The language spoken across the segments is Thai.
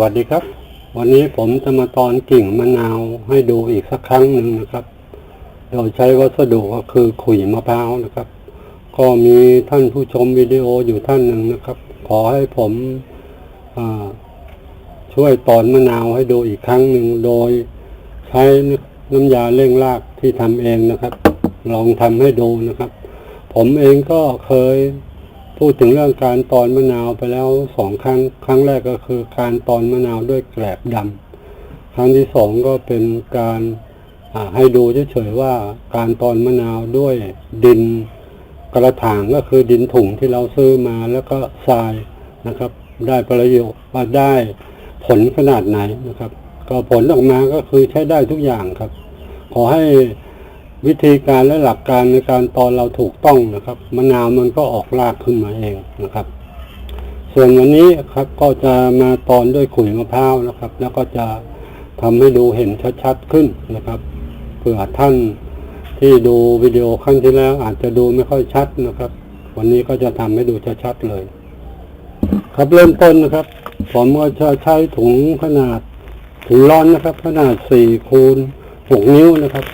วัสดีครับ วันนี้ผมจะมาตอนกิ่งมะนาวให้ดูอีกสักครั้งหนึ่งนะครับ โดยใช้วัสดุก็คือขุยมะพร้าวนะครับ ก็มีท่านผู้ชมวิดีโออยู่ท่านหนึ่งนะครับ ขอให้ผมช่วยตอนมะนาวให้ดูอีกครั้งหนึ่งโดยใช้น้ำยาเร่งรากที่ทำเองนะครับ ลองทำให้ดูนะครับ ผมเองก็เคย พูดถึงเรื่องการตอนมะนาวไปแล้วสองครั้ง ครั้งแรกก็คือการตอนมะนาวด้วยแกลบดำครั้งที่สองก็เป็นการให้ดูเฉยๆว่าการตอนมะนาวด้วยดินกระถางก็คือดินถุงที่เราซื้อมาแล้วก็ทรายนะครับ ได้ประโยชน์ว่าได้ผลขนาดไหนนะครับ ก็ผลออกมาก็คือใช้ได้ทุกอย่างครับ ขอให้ วิธีการและหลักการในการตอนเราถูกต้องนะครับ มะนาวมันก็ออกรากขึ้นมาเองนะครับ ส่วนวันนี้ครับก็จะมาตอนด้วยขุยมะพร้าวนะครับ แล้วก็จะทำให้ดูเห็นชัดๆขึ้นนะครับเผื่อท่านที่ดูวิดีโอครั้งที่แล้วอาจจะดูไม่ค่อยชัดนะครับ วันนี้ก็จะทำให้ดูชัดๆเลย ครับเริ่มต้นนะครับ ผมก็จะใช้ถุงขนาดถุงร้อนนะครับ ขนาดสี่คูณหกนิ้วนะครับ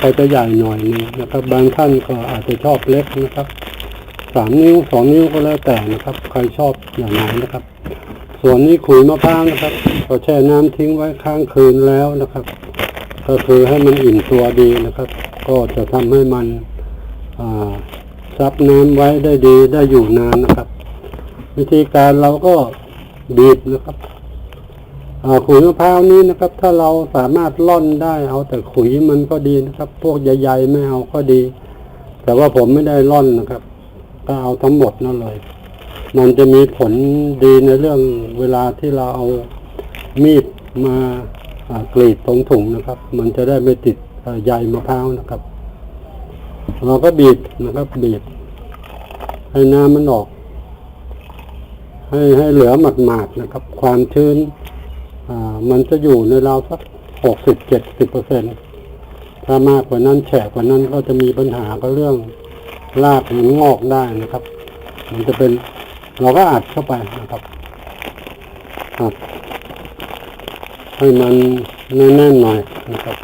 ก็จะใหญ่หน่อยนึงนะครับ บางท่านก็อาจจะชอบเล็กนะครับสามนิ้วสองนิ้วก็แล้วแต่นะครับ ใครชอบอย่างไหนนะครับ ส่วนนี้ขุยมะพร้าวนะครับก็แช่น้ำทิ้งไว้ค้างคืนแล้วนะครับ ก็คือให้มันอิ่มตัวดีนะครับ ก็จะทำให้มันซับน้ำไว้ได้ดีได้อยู่นานนะครับ วิธีการเราก็บีบนะครับ ขุยมะพร้าวนี้นะครับ ถ้าเราสามารถล่อนได้เอาแต่ขุยมันก็ดีนะครับ พวกใหญ่ๆไม่เอาก็ดี แต่ว่าผมไม่ได้ล่อนนะครับ ก็เอาทั้งหมดนั่นเลย มันจะมีผลดีในเรื่องเวลาที่เราเอามีดมากรีดตรงถุงนะครับ มันจะได้ไม่ติดใยมะพร้าวนะครับ เราก็บีบนะครับ บีบ ให้น้ำมันออก ให้ให้เหลือหมาดๆนะครับ ความชื้น มันจะอยู่ในราวสักหกสิบเจ็ดสิบเปอร์เซ็นถ้ามากกว่านั้นแฉกกว่านั้นก็จะมีปัญหาก็เรื่องรากมันงอกได้นะครับ มันจะเป็นเราก็อัดเข้าไปนะครับอัดให้มันแน่นๆหน่อยนะครับ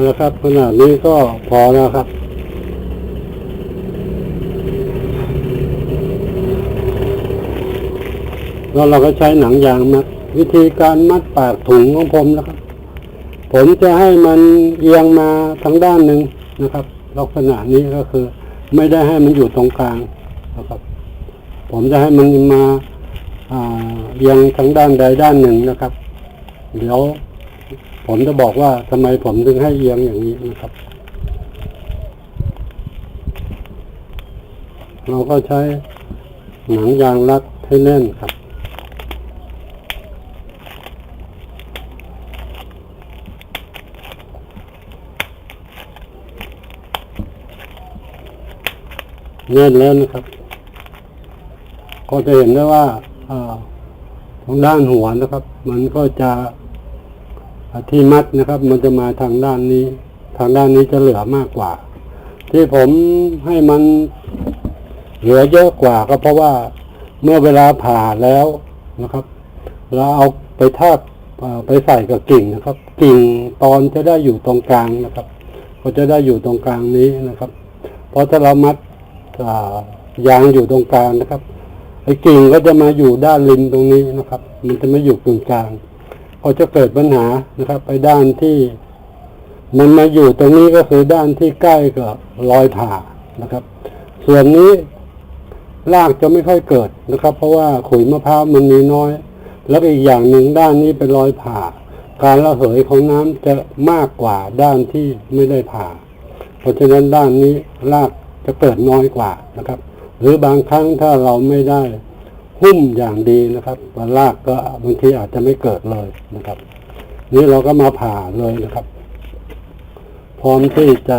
เอาละครับ ขนาดนี้ก็พอแล้วครับ แล้วเราก็ใช้หนังยางมัด วิธีการมัดปากถุงของผมนะครับ ผมจะให้มันเอียงมาทางด้านหนึ่งนะครับ ลักษณะนี้ก็คือ ไม่ได้ให้มันอยู่ตรงกลางนะครับ ผมจะให้มันมาเอียงทางด้านใดด้านหนึ่งนะครับ เดี๋ยว ผมจะบอกว่าทำไมผมถึงให้เอียงอย่างนี้นะครับ เราก็ใช้หนังยางรัดให้แน่นครับ แน่นแล้วนะครับ ก็จะเห็นได้ว่าอ่าทางด้านหัวนะครับ มันก็จะ ที่มัดนะครับ มันจะมาทางด้านนี้ ทางด้านนี้จะเหลือมากกว่า ที่ผมให้มันเหลือเยอะกว่าก็เพราะว่าเมื่อเวลาผ่าแล้วนะครับเราเอาไปทาบอ่าไปใส่กับกิ่งนะครับ กิ่งตอนจะได้อยู่ตรงกลางนะครับ ก็จะได้อยู่ตรงกลางนี้นะครับ เพราะถ้าเรามัดยางอยู่ตรงกลางนะครับไอ้กิ่งก็จะมาอยู่ด้านริมตรงนี้นะครับ มันจะไม่อยู่ตรงกลาง ก็จะเกิดปัญหานะครับ ไปด้านที่ มันมาอยู่ตรงนี้ก็คือด้านที่ใกล้กับรอยผ่านะครับ ส่วนนี้รากจะไม่ค่อยเกิดนะครับ เพราะว่าขุยมะพร้าวมันมีน้อย แล้วอีกอย่างหนึ่งด้านนี้เป็นรอยผ่า การระเหยของน้ำจะมากกว่าด้านที่ไม่ได้ผ่า เพราะฉะนั้นด้านนี้รากจะเกิดน้อยกว่านะครับ หรือบางครั้งถ้าเราไม่ได้ หุ้มอย่างดีนะครับรากก็บางทีอาจจะไม่เกิดเลยนะครับ นี่เราก็มาผ่าเลยนะครับ พร้อมที่จะ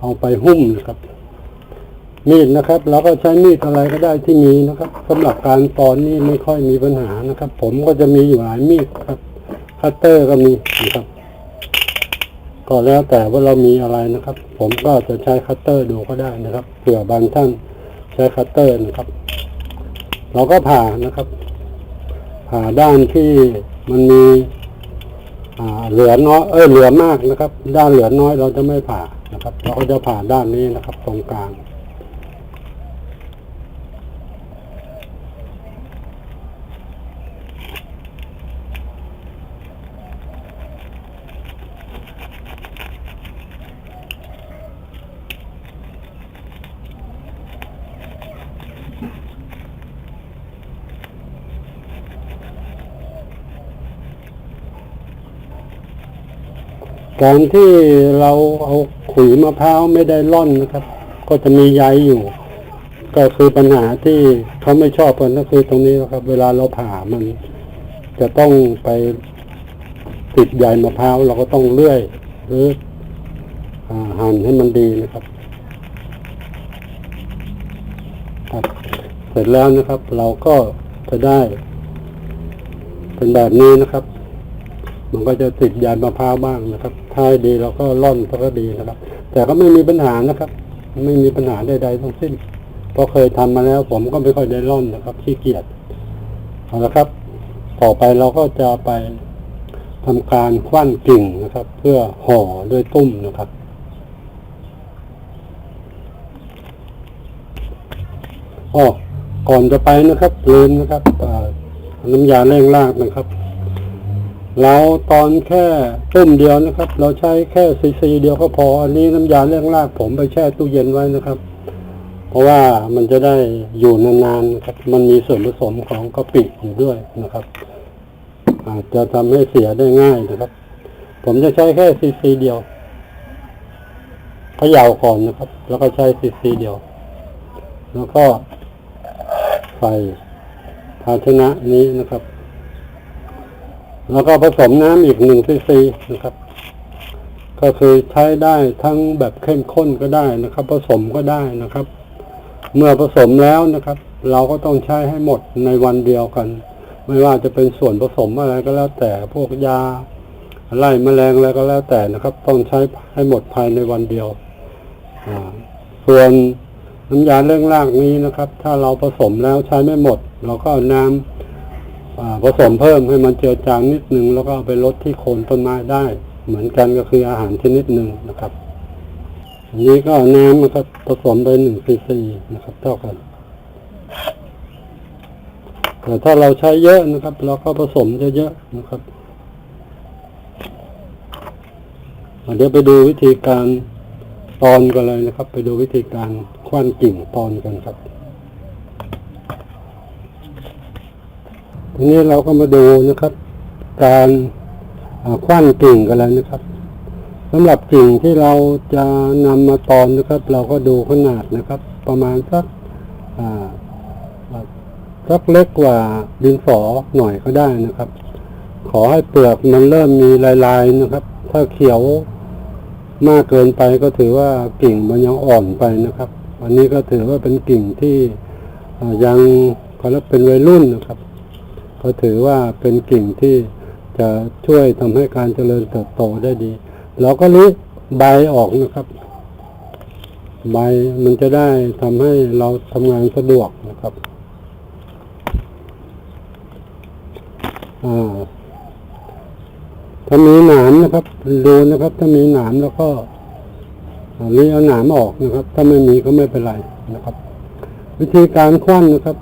เอาไปหุ้มนะครับ มีดนะครับเราก็ใช้มีดอะไรก็ได้ที่มีนะครับสำหรับการตอนนี้ไม่ค่อยมีปัญหานะครับ ผมก็จะมีอยู่หลายมีดครับคัตเตอร์ก็มีนะครับ ก็แล้วแต่ว่าเรามีอะไรนะครับ ผมก็จะใช้คัตเตอร์ดูก็ได้นะครับเผื่อบางท่านใช้คัตเตอร์นะครับ เราก็ผ่านะครับ ผ่าด้านที่มันมีเหลือน้อยเออเหลือมากนะครับ ด้านเหลือน้อยเราจะไม่ผ่านะครับ เราก็จะผ่าด้านนี้นะครับ ตรงกลาง การที่เราเอาขุยมะพร้าวไม่ได้ร่อนนะครับ ก็จะมีใยอยู่ ก็คือปัญหาที่เขาไม่ชอบกันก็คือตรงนี้นะครับ เวลาเราผ่ามัน จะต้องไปติดใยมะพร้าวเราก็ต้องเลื่อย หรือหั่นให้มันดีนะครับครับเสร็จแล้วนะครับ เราก็จะได้เป็นแบบนี้นะครับ มันก็จะติดยานมะพร้าวบ้างนะครับถ้าดีเราก็ร่อนก็ดีนะครับ แต่ก็ไม่มีปัญหานะครับ ไม่มีปัญหาใดๆทั้งสิ้นเพราะเคยทำมาแล้ว ผมก็ไม่ค่อยได้ร่อนนะครับขี้เกียจเอาละครับ ต่อไปเราก็จะไปทำการคว้านกิ่งนะครับ เพื่อห่อด้วยตุ้มนะครับอ๋อก่อนจะไปนะครับลืมนะครับน้ำยาเร่งรากนะครับ เราตอนแค่ต้มเดียวนะครับ เราใช้แค่ซีซีเดียวก็พอ อันนี้น้ำยาเร่งรากผมไปแช่ตู้เย็นไว้นะครับ เพราะว่ามันจะได้อยู่นานๆนะครับ มันมีส่วนผสมของกะปิอยู่ด้วยนะครับ อาจจะทำให้เสียได้ง่ายนะครับ ผมจะใช้แค่ซีซีเดียวเขย่าก่อนนะครับ แล้วก็ใช้ซีซีเดียว แล้วก็ใส่ภาชนะนี้นะครับ แล้วก็ผสมน้ำอีกหนึ่งซีซีนะครับ ก็คือใช้ได้ทั้งแบบเข้มข้นก็ได้นะครับ ผสมก็ได้นะครับ เมื่อผสมแล้วนะครับ เราก็ต้องใช้ให้หมดในวันเดียวกัน ไม่ว่าจะเป็นส่วนผสมอะไรก็แล้วแต่พวกยาไล่แมลงอะไรก็แล้วแต่นะครับ ต้องใช้ให้หมดภายในวันเดียวส่วนน้ำยาเร่งรากนี้นะครับ ถ้าเราผสมแล้วใช้ไม่หมด เราก็เอาน้ำ ผสมเพิ่มให้มันเจือจางนิดนึง แล้วก็เอาไปลดที่โคนต้นไม้ได้ เหมือนกันก็คืออาหารชนิดหนึ่งนะครับอันนี้ก็น้ำนะครับผสมไปหนึ่งซีซีนะครับ เท่ากันแต่ถ้าเราใช้เยอะนะครับ เราก็ผสมเยอะๆนะครับเดี๋ยวไปดูวิธีการตอนกันเลยนะครับ ไปดูวิธีการคว้านกิ่งตอนกันครับ ทีนี้เราก็มาดูนะครับ การคว้านกิ่งกันแล้วนะครับสำหรับกิ่งที่เราจะนำมาตอนนะครับ เราก็ดูขนาดนะครับ ประมาณสักสักเล็กกว่าดินสอหน่อยก็ได้นะครับ ขอให้เปลือกมันเริ่มมีลายๆนะครับ ถ้าเขียวมากเกินไปก็ถือว่ากิ่งมันยังอ่อนไปนะครับ อันนี้ก็ถือว่าเป็นกิ่งที่ยังเขาเรียกเป็นวัยรุ่นนะครับ ก็ถือว่าเป็นกิ่งที่จะช่วยทำให้การเจริญเติบโตได้ดี เราก็ริใบออกนะครับ ใบมันจะได้ทำให้เราทำงานสะดวกนะครับถ้ามีหนามนะครับดูนะครับ ถ้ามีหนามแล้วก็รีเอาหนามออกนะครับ ถ้าไม่มีก็ไม่เป็นไรนะครับ วิธีการคว้านนะครับ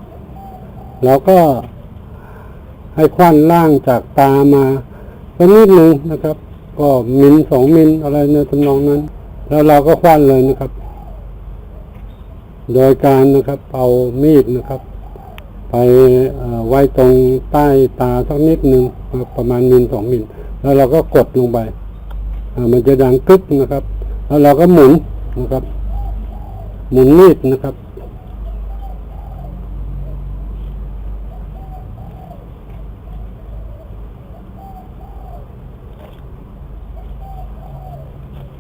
เราก็ ให้ควันล่างจากตามาสักนิดหนึ่งนะครับ ก็มิลสองมิลอะไรในทำนองนั้น แล้วเราก็ควันเลยนะครับ โดยการนะครับ เอามีดนะครับ ไปไว้ตรงใต้ตาสักนิดหนึ่งประมาณมิลสองมิลแล้วเราก็กดลงไปมันจะดังกึกนะครับ แล้วเราก็หมุนนะครับ หมุนมีดนะครับ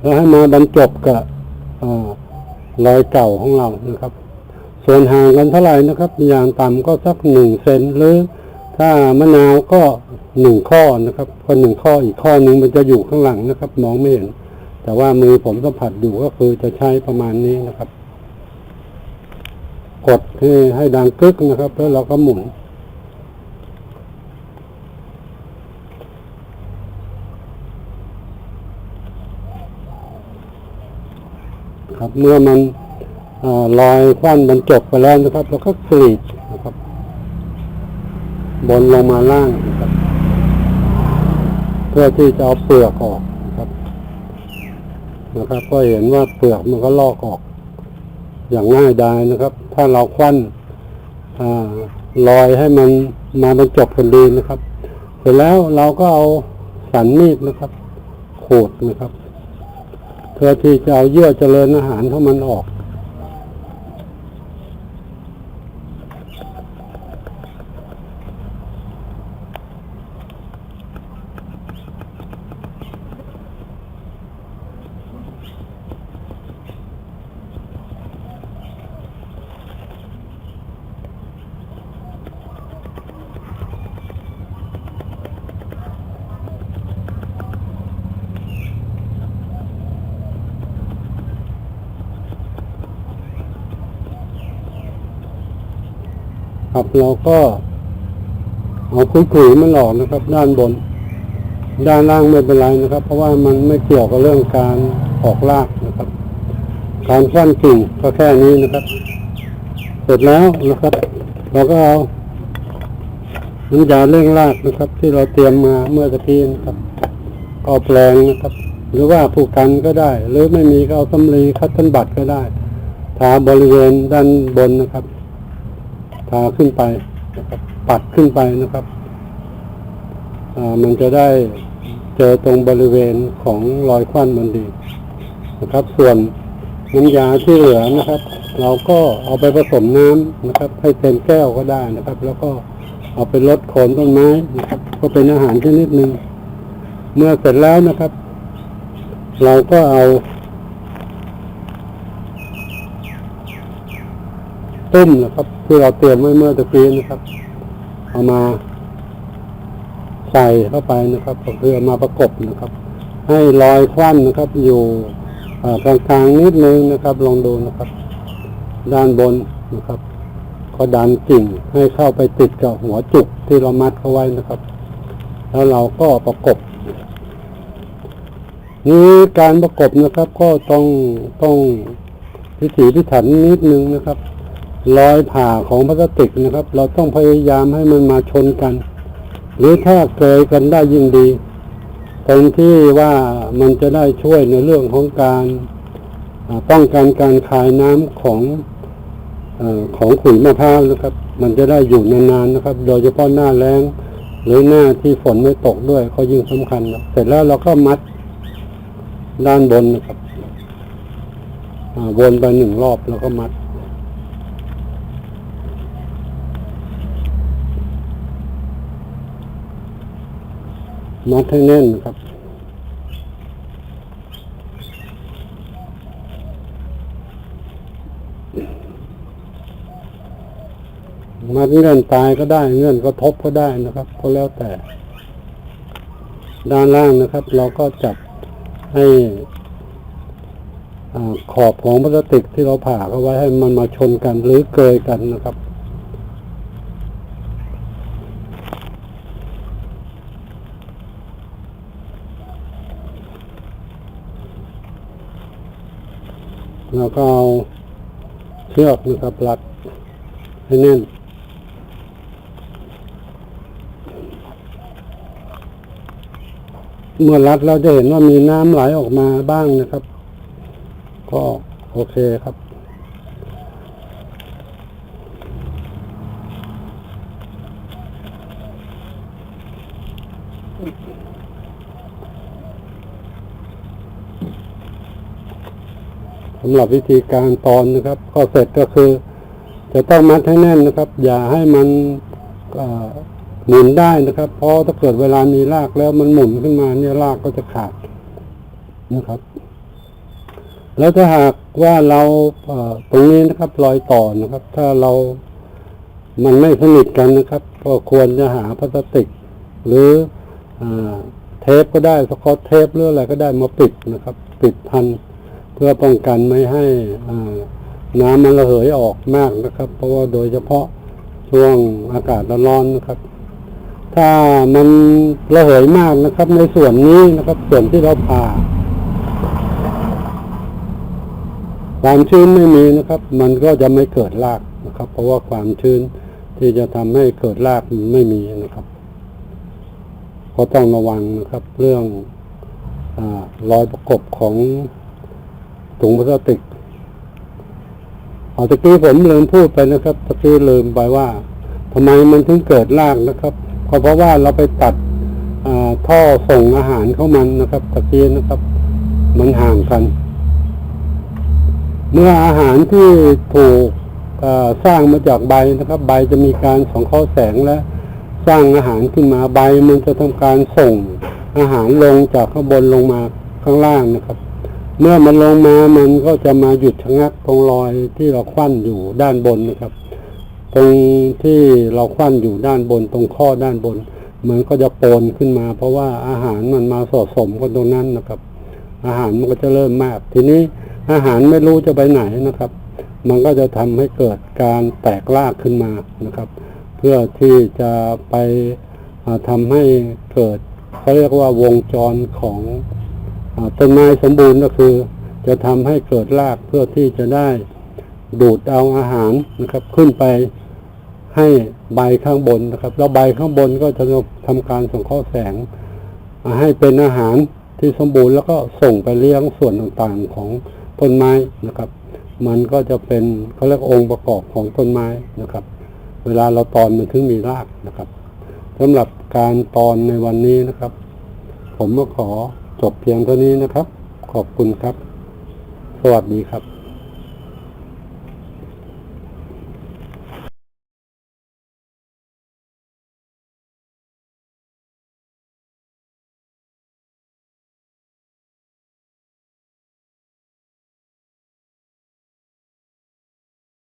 แล้วให้มาบรรจบกับอรอยเก่าของเรานะครับ ส่วนห่างกันเท่าไหร่นะครับอย่างต่ำก็สักหนึ่งเซนหรือ ถ้ามะนาวก็หนึ่งข้อนะครับก็หนึ่งข้ออีกข้อหนึ่งมันจะอยู่ข้างหลังนะครับ มองไม่เห็น แต่ว่ามือผมสัมผัสอยู่ก็คือจะใช้ประมาณนี้นะครับ กดให้ให้ดังกึกนะครับ แล้วเราก็หมุน ครับ เมื่อมันอลอยควันบรรจบไปแล้วนะครับแล้วก็กรีดนะครับ บนลงมาล่างนะครับ เพื่อที่จะเอาเปลือกออกนะครับ นะครับ ก็เห็นว่าเปลือกมันก็ลอกออก อย่างง่ายดายนะครับ ถ้าเราควันอลอยให้มันมาบรรจบกันดีนะครับ เสร็จแล้วเราก็เอาสันมีดนะครับ ขูดนะครับ พื่อที่จะเอาเยื่อเจริญอาหารของมันออก ครับ เราก็เอาคุยขุยๆมันออกนะครับ ด้านบน ด้านล่างไม่เป็นไรนะครับ เพราะว่ามันไม่เกี่ยวกับเรื่องการออกรากนะครับ การฟันกิ่งก็แค่นี้นะครับ เสร็จแล้วนะครับ เราก็เอาน้ำยาเร่งรากนะครับ ที่เราเตรียมมาเมื่อตะกี้นะครับก็เอาแปลงนะครับ หรือว่าผู้กันก็ได้ หรือไม่มีก็เอาสำลีคัตเตันบัตรก็ได้ทาบริเวณด้านบนนะครับ ทาขึ้นไปนะครับปัดขึ้นไปนะครับอ่ามันจะได้เจอตรงบริเวณของรอยควันมันดีนะครับ ส่วนน้ำยาที่เหลือนะครับ เราก็เอาไปผสมน้ำนะครับ ให้เต็มแก้วก็ได้นะครับ แล้วก็เอาไปลดโคนต้นไม้นะครับ ก็เป็นอาหารชนิดหนึ่งเมื่อเสร็จแล้วนะครับ เราก็เอา ต้มนะครับ ที่เราเตรียมไว้เมื่อตะกี้นะครับ เอามาใส่เข้าไปนะครับก็คือเอมาประกบนะครับ ให้รอยควันนะครับ อยู่กลางๆนิดนึงนะครับ ลองดูนะครับ ด้านบนนะครับ ก็ดันกิ่งให้เข้าไปติดกับหัวจุกที่เรามัดเข้าไว้นะครับ แล้วเราก็ประกบนี่การประกบนะครับ ก็ต้องต้องพิถีพิถันนิดนึงนะครับ รอยผ่าของพลาสติกนะครับ เราต้องพยายามให้มันมาชนกัน หรือถ้าเกยกันได้ยิ่งดีตรงที่ว่ามันจะได้ช่วยในเรื่องของการป้องกันการคายน้ำของอของขุยมะพร้าวนะครับ มันจะได้อยู่นานๆนะครับ โดยเฉพาะหน้าแล้งหรือหน้าที่ฝนไม่ตกด้วยก็ยิ่งสำคัญนะเสร็จแล้วเราก็มัดด้านบนนะครับวนไปหนึ่งรอบแล้วก็มัด มัดให้แน่นนะครับ มัดเงื่อนตายก็ได้ เงื่อนก็ทบก็ได้นะครับ ก็แล้วแต่ ด้านล่างนะครับ เราก็จับให้อขอบของพลาสติกที่เราผ่าเข้าไว้ให้มันมาชนกันหรือเกยกันนะครับ แล้วก็เอาเชือกนะครับรัดให้แน่น เมื่อรัดเราจะเห็นว่ามีน้ำไหลออกมาบ้างนะครับ ก็โอเคครับ สำหรับวิธีการตอนนะครับ ก็เสร็จก็คือ จะต้องมัดให้แน่นนะครับ อย่าให้มันหมุนได้นะครับ เพราะถ้าเกิดเวลามีรากแล้วมันหมุนขึ้นมาเนี่ยรากก็จะขาดนะครับ แล้วถ้าหากว่าเราตรงนี้นะครับ รอยต่อนะครับ ถ้าเรามันไม่สนิทกันนะครับ ก็ควรจะหาพลาสติก หรืออเทปก็ได้สกอตเทปหรืออะไรก็ได้มาปิดนะครับ ปิดพัน พื่อป้องกันไม่ให้น้ำมันระเหยออกมากนะครับ เพราะว่าโดยเฉพาะช่วงอากาศร้อนๆนะครับ ถ้ามันระเหยมากนะครับ ในส่วนนี้นะครับ ส่วนที่เราผ่าความชื้นไม่มีนะครับ มันก็จะไม่เกิดรากนะครับ เพราะว่าความชื้นที่จะทำให้เกิดรากมันไม่มีนะครับก็ต้องระวังนะครับ เรื่องอรอยประกบของ ถุงพลาสติกเอาตะกี้ผมลืมพูดไปนะครับตะกี้ลืมไปว่าทำไมมันถึงเกิดรากนะครับก็เพราะว่าเราไปตัดท่อส่งอาหารเข้ามันนะครับตะกี้นะครับ มันห่างกัน เมื่ออาหารที่ถูกสร้างมาจากใบนะครับ ใบจะมีการสังเคราแสงและสร้างอาหารขึ้นมาใบมันจะทำการส่งอาหารลงจากข้างบนลงมาข้างล่างนะครับ เมื่อมันลงมามันก็จะมาหยุดชะงักตรงรอยที่เราควันอยู่ด้านบนนะครับ ตรงที่เราควันอยู่ด้านบน ตรงข้อด้านบน มันก็จะโปนขึ้นมา เพราะว่าอาหารมันมาสะสมกันตรงนั้นนะครับ อาหารมันก็จะเริ่มมาก ทีนี้อาหารไม่รู้จะไปไหนนะครับ มันก็จะทำให้เกิดการแตกรากขึ้นมานะครับ เพื่อที่จะไปอ่าทำให้เกิดเขาเรียกว่าวงจรของ ต้นไม้สมบูรณ์ก็คือ จะทำให้เกิดรากเพื่อที่จะได้ดูดเอาอาหารนะครับ ขึ้นไปให้ใบข้างบนนะครับ แล้วใบข้างบนก็จะทำการส่งข้อแสงอ่าให้เป็นอาหารที่สมบูรณ์แล้วก็ส่งไปเลี้ยงส่วนต่างๆของต้นไม้นะครับ มันก็จะเป็นเขาเรียกองค์ประกอบของต้นไม้นะครับ เวลาเราตอนมันถึงมีรากนะครับสำหรับการตอนในวันนี้นะครับ ผมก็ขอ จบเพียงเท่านี้นะครับ ขอบคุณครับ สวัสดีครับ